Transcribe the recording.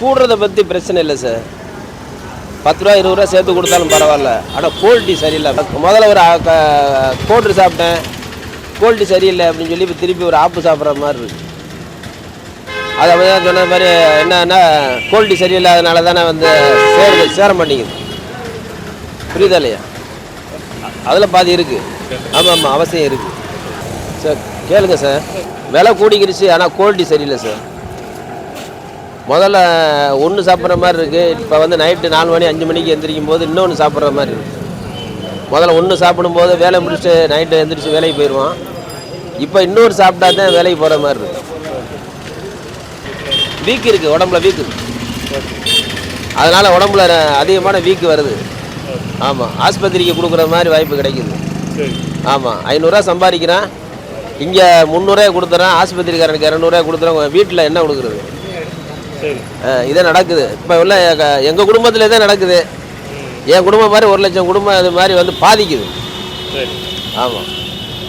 கூடுறத பற்றி பிரச்சனை இல்லை சார் பத்து ரூபா இருபது ரூபா சேர்த்து கொடுத்தாலும் பரவாயில்ல. ஆனால் குவாலிட்டி சரியில்லை. முதல்ல ஒரு கோட்ரு சாப்பிட்டேன். குவாலிட்டி சரியில்லை அப்படின்னு சொல்லி இப்போ திருப்பி ஒரு ஆப்பு சாப்பிட்ற மாதிரி இருக்கு. அது அப்படி தான் சொன்ன மாதிரி என்னன்னா குவாலிட்டி சரியில்லாதனால தானே வந்து சேருது சேர மாட்டேங்குது. புரியுதா இல்லையா? அதில் பாதி இருக்குது ஆமாம் ஆமாம் அவசியம் இருக்குது சார் கேளுங்க சார் விலை கூடிக்கிருச்சு ஆனால் குவாலிட்டி சரியில்லை சார் முதல்ல ஒன்று சாப்பிட்ற மாதிரி இருக்குது இப்போ வந்து நைட்டு நாலு மணி அஞ்சு மணிக்கு எந்திரிக்கும் போது இன்னொன்று சாப்பிட்ற மாதிரி இருக்குது முதல்ல ஒன்று சாப்பிடும்போது வேலை முடிச்சுட்டு நைட்டு எந்திரிச்சு வேலைக்கு போயிடுவான் இப்போ இன்னொரு சாப்பிட்டா தான் வேலைக்கு போகிற மாதிரி இருக்கு. வீக் இருக்குது உடம்புல வீக் அதனால் உடம்புல அதிகமான வீக்கு வருது. ஆமாம் ஆஸ்பத்திரிக்கு கொடுக்குற மாதிரி வாய்ப்பு கிடைக்குது. ஆமாம் ஐநூறுரூவா சம்பாதிக்கிறேன். இங்கே முந்நூறுரூவா கொடுத்துறேன் ஆஸ்பத்திரிக்காரனுக்கு இரநூறுவா கொடுத்துறேன். வீட்டில் என்ன கொடுக்குறது? இதே நடக்குது. இப்போ உள்ள எங்கள் குடும்பத்தில் இதே நடக்குது. என் குடும்பம் மாதிரி ஒரு லட்சம் குடும்பம் இது மாதிரி வந்து பாதிக்குது. ஆமாம்